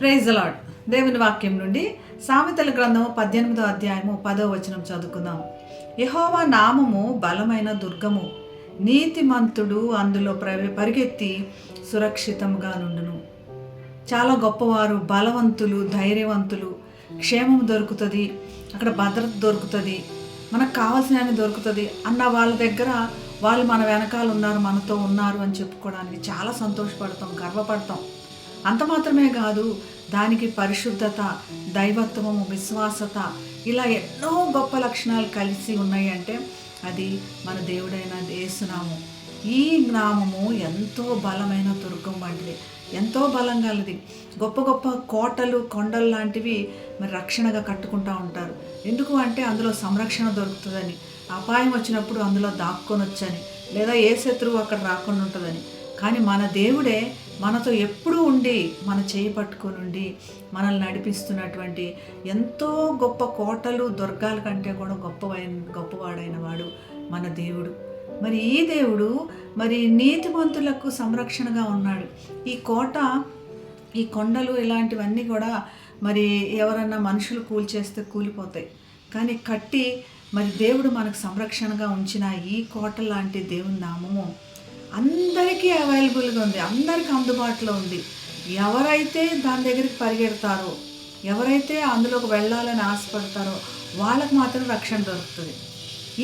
Praise lord దేవుని వాక్యం నుండి సామెతల గ్రంథము పద్దెనిమిదో అధ్యాయము పదో వచనం చదువుకుందాం. యహోవా నామము బలమైన దుర్గము. నీతిమంతుడు అందులో ప్రవి పరిగెత్తి సురక్షితంగా నుండును. చాలా గొప్పవారు బలవంతులు ధైర్యవంతులు. క్షేమం దొరుకుతుంది అక్కడ భద్రత దొరుకుతుంది మనకు కావాల్సినవి దొరుకుతుంది అన్న వాళ్ళ దగ్గర వాళ్ళు మన వెనకాల ఉన్నారు మనతో ఉన్నారు అని చెప్పుకోవడానికి చాలా సంతోషపడతాం గర్వపడతాం. అంత మాత్రమే కాదు దానికి పరిశుద్ధత దైవత్వము విశ్వాసత ఇలా ఎన్నో గొప్ప లక్షణాలు కలిసి ఉన్నాయి అంటే అది మన దేవుడైన యేసునాము. ఈ గ్రామము ఎంతో బలమైన దుర్గం వంటిది. ఎంతో బలం కలది గొప్ప గొప్ప కోటలు కొండలు లాంటివి మరి రక్షణగా కట్టుకుంటూ ఉంటారు. ఎందుకు అంటే అందులో సంరక్షణ దొరుకుతుందని. అపాయం వచ్చినప్పుడు అందులో దాక్కొని వచ్చని. లేదా ఏ శత్రువు అక్కడ రాకుండా ఉంటుందని. కానీ మన దేవుడే మనతో ఎప్పుడూ ఉండి మన చేయి పట్టుకొని ఉండి మనల్ని నడిపిస్తున్నటువంటి ఎంతో గొప్ప కోటలు దుర్గాల కంటే కూడా గొప్పవైన గొప్పవాడైన వాడు మన దేవుడు. మరి ఈ దేవుడు మరి నీతిమంతులకు సంరక్షణగా ఉన్నాడు. ఈ కోట ఈ కొండలు ఇలాంటివన్నీ కూడా మరి ఎవరన్నా మనుషులు కూల్చేస్తే కూలిపోతాయి. కానీ కట్టి మరి దేవుడు మనకు సంరక్షణగా ఉంచిన ఈ కోట లాంటి దేవుని నామము అందరికీ అవైలబుల్గా ఉంది. అందరికీ అందుబాటులో ఉంది. ఎవరైతే దాని దగ్గరికి పరిగెడతారో ఎవరైతే అందులోకి వెళ్ళాలని ఆశపడతారో వాళ్ళకు మాత్రం రక్షణ దొరుకుతుంది.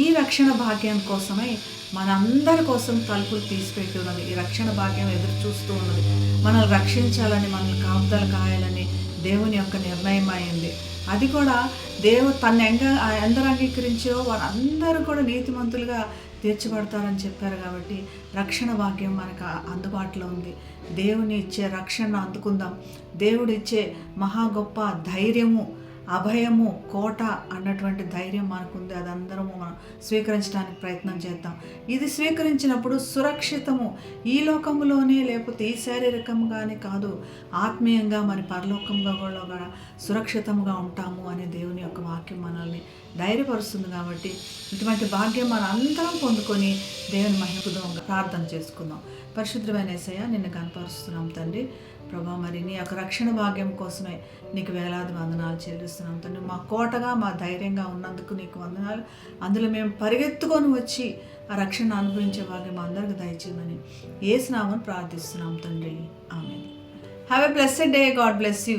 ఈ రక్షణ భాగ్యం కోసమే మనందరి కోసం తలుపులు తీసిపెట్టి ఉన్నది. ఈ రక్షణ భాగ్యం ఎదురు చూస్తూ ఉన్నది. మనల్ని రక్షించాలని మనల్ని కాపుదలు కాయాలని దేవుని యొక్క నిర్ణయం అయింది. అది కూడా దేవు తన ఎంగ ఎందరు అంగీకరించారో వారందరూ కూడా నీతిమంతులుగా తీర్చబడతారని చెప్పారు కాబట్టి రక్షణ భాగ్యం మనకు అందుబాటులో ఉంది. దేవుని ఇచ్చే రక్షణ అందుకుందాం. దేవుడు ఇచ్చే మహా గొప్ప ధైర్యము అభయము కోట అన్నటువంటి ధైర్యం మనకుంది. అందరము మనం స్వీకరించడానికి ప్రయత్నం చేద్దాం. ఇది స్వీకరించినప్పుడు సురక్షితము. ఈ లోకంలోనే లేకపోతే ఈ శారీరకంగానే కాదు ఆత్మీయంగా మరి పరలోకంగా కూడా కూడా సురక్షితంగా ఉంటాము అనే దేవుని యొక్క వాక్యం ధైర్యపరుస్తుంది కాబట్టి ఇటువంటి భాగ్యం మన అందరం పొందుకొని దేవుని మహిపుదం ప్రార్థన చేసుకుందాం. పరిశుద్ధమైన ఏసయ్య నిన్ను కనపరుస్తున్నాం తండ్రి. ప్రభా మరి నీ యొక్క రక్షణ భాగ్యం కోసమే నీకు వేలాది వందనాలు చెల్లిస్తున్నాం తండ్రి. మా కోటగా మా ధైర్యంగా ఉన్నందుకు నీకు వందనాలు. అందులో మేము పరిగెత్తుకొని వచ్చి ఆ రక్షణ అనుభవించే భాగ్యం అందరికి దయచేయమని ఏ స్నామని ప్రార్థిస్తున్నాం తండ్రి. ఆమె have a blessed day God bless you